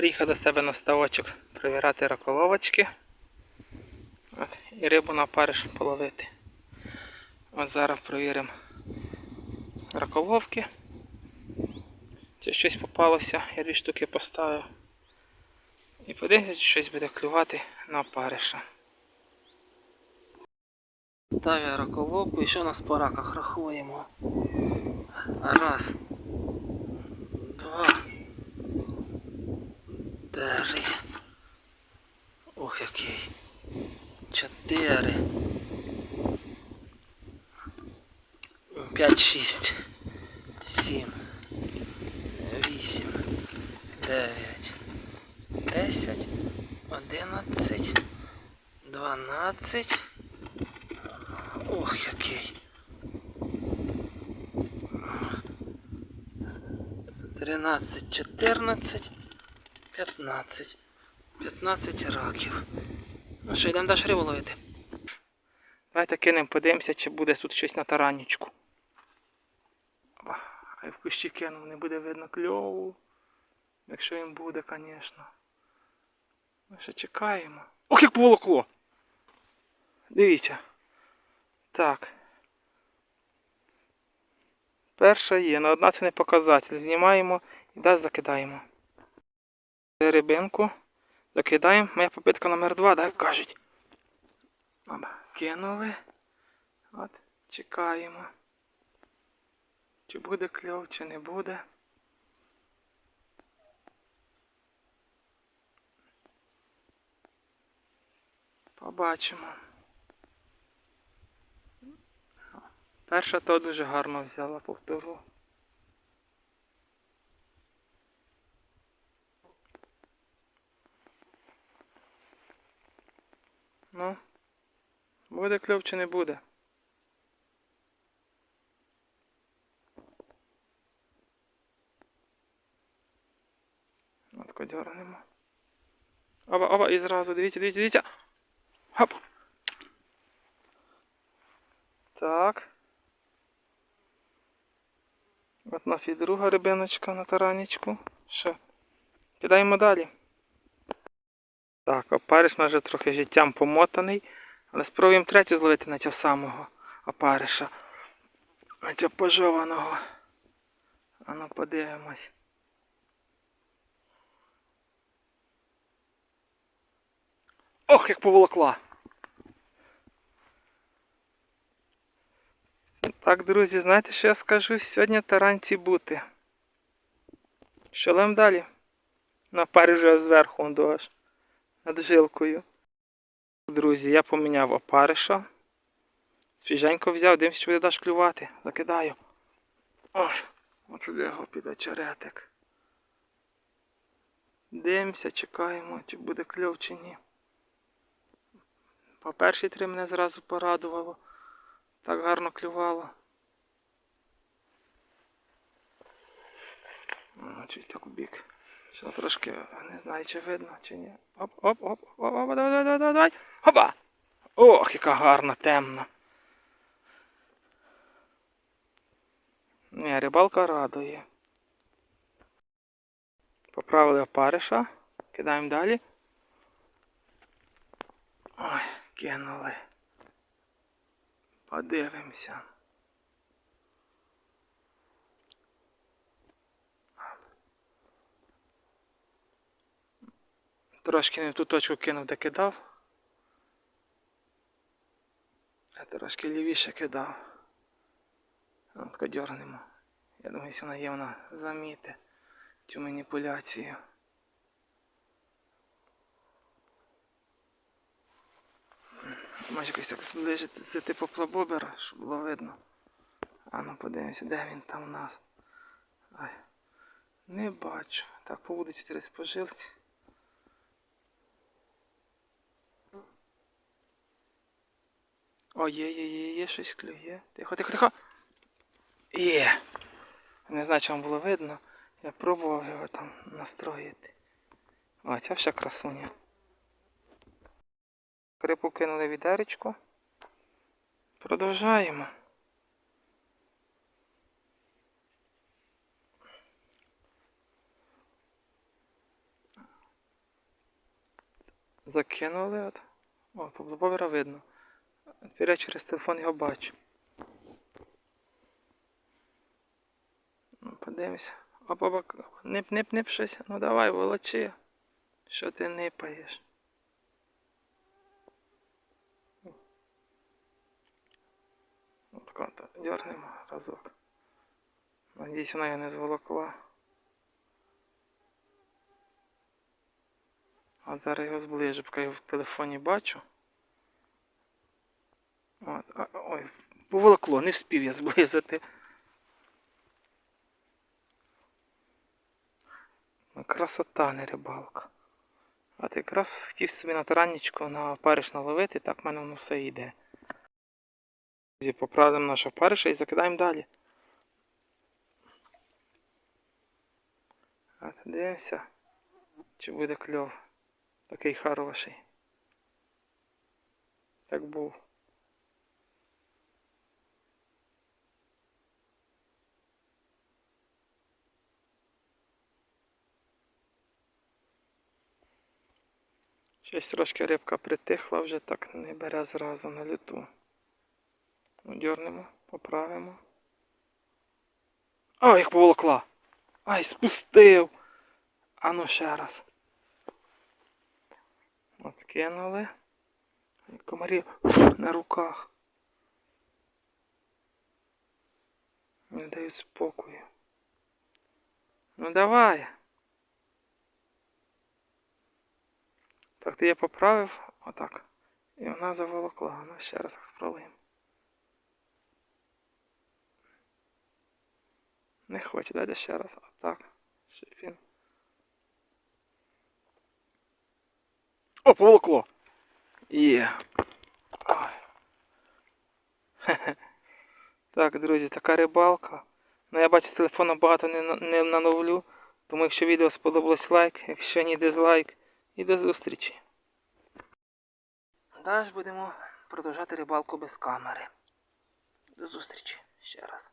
Приїхав до себе на ставочок перевіряти раколовочки. От, і рибу на опариш половити. От зараз провіримо раколовки. Чи щось попалося, я дві штуки поставив. І подивимося, чи щось буде клювати на опариша. Ставлю раколовку і що у нас по раках рахуємо. Раз. 5, 6, 7, 8, 9, 10, 11, 12. Ох, який. 13, 14, 15. 15 раків. Ну що, йдемо далі рибу ловити. Давайте кинемо, подивимося, чи буде тут щось на таранічку. Я в кущі кинув, не буде видно кльову. Якщо він буде, звісно. Ми ще чекаємо. Ох, як поволокло! Дивіться. Так. Перша є, на одна це не показатель. Знімаємо і далі закидаємо. Рибинку. Закидаємо. Моя попитка номер 2, так кажуть. Кинули. От, чекаємо. Чи буде кльов, чи не буде. Побачимо. Перша то дуже гарно взяла, повтору. Ну, буде кльов чи не буде? От дернемо. Оба, оба, і зразу, дивіться, дивіться, дивіться. Хоп. Так. От у нас і друга рибиночка на таранічку. Ще. Кидаємо далі. Так, опариш у вже трохи життям помотаний. Але спробуємо третю зловити на цього самого опариша. На цього пожованого. А ну подивимось. Ох, як поволокла! Так, друзі, знаєте, що я скажу? Сьогодні таранці бути. Щолем далі. На парі вже зверху он аж над жилкою. Друзі, я поміняв опариша. Свіженько взяв, дивимося, що буде даш клювати. Закидаю. Ось, от сюди його піде черетик. Дивимося, чекаємо, чи буде кльов чи ні. По перші три мене зразу порадувало. Так гарно клювало. Ну, чуть так у бік. Ще трошки не знаю, чи видно, чи ні. Оп, оп, оп, оп, оп, давай, давай, давай. Хопа! Ох, яка гарна, темна. Ні, рибалка радує. Поправили опариша. Кидаємо далі. Ой, кинули. Подивимося. Трошки не в ту точку кинув, де кидав. А трошки лівіше кидав. От дьорнемо. Я думаю, що вона є, вона заміти цю маніпуляцію. Може якось так зближити це типу плабобера, щоб було видно. А ну подивимося, де він там у нас. Ай. Не бачу. Так, по вулиці через пожилці. О, є, є, є, є, щось клює. Тихо, тихо, тихо. Є. Не знаю, чи вам було видно. Я пробував його там настроїти. О, ця вся красуня. Рибу кинули відеречко. Продовжаємо. Закинули от. О, поблобовера видно. Тепер я через телефон його бачу. Ну, подивимося. Оп, оп, оп. Нип, нип, нип щось. Ну давай, волочи. Що ти нипаєш? Конта, дернемо разок. Надіюсь, вона його не зволокла. А зараз його зближу, поки я його в телефоні бачу. От, а, ой, поволокло, не вспів я зблизити. Ну, красота, не рибалка. От якраз хотів собі на таранничку на опариш наловити, так в мене воно все йде. Поправимо наш опариша і закидаємо далі. Дивимося, чи буде кльов. Такий хороший. Як був. Щось трошки рибка притихла, вже так не бере зразу на люту. Дьорнемо, поправимо. Ой, як поволокла! Ай, спустив! Ану ще раз. От кинули. Комарі на руках. Не дають спокою. Ну давай. Так, ти я поправив, отак. І вона заволокла. Ну ще раз спробуємо. Не хоче, дайте ще раз. Отак. Він. О, поволокло! Є. Так, друзі, така рибалка. Ну я бачу, з телефону багато не, не нановлю. Тому якщо відео сподобалось лайк, якщо ні дизлайк. І до зустрічі. Далі будемо продовжати рибалку без камери. До зустрічі ще раз.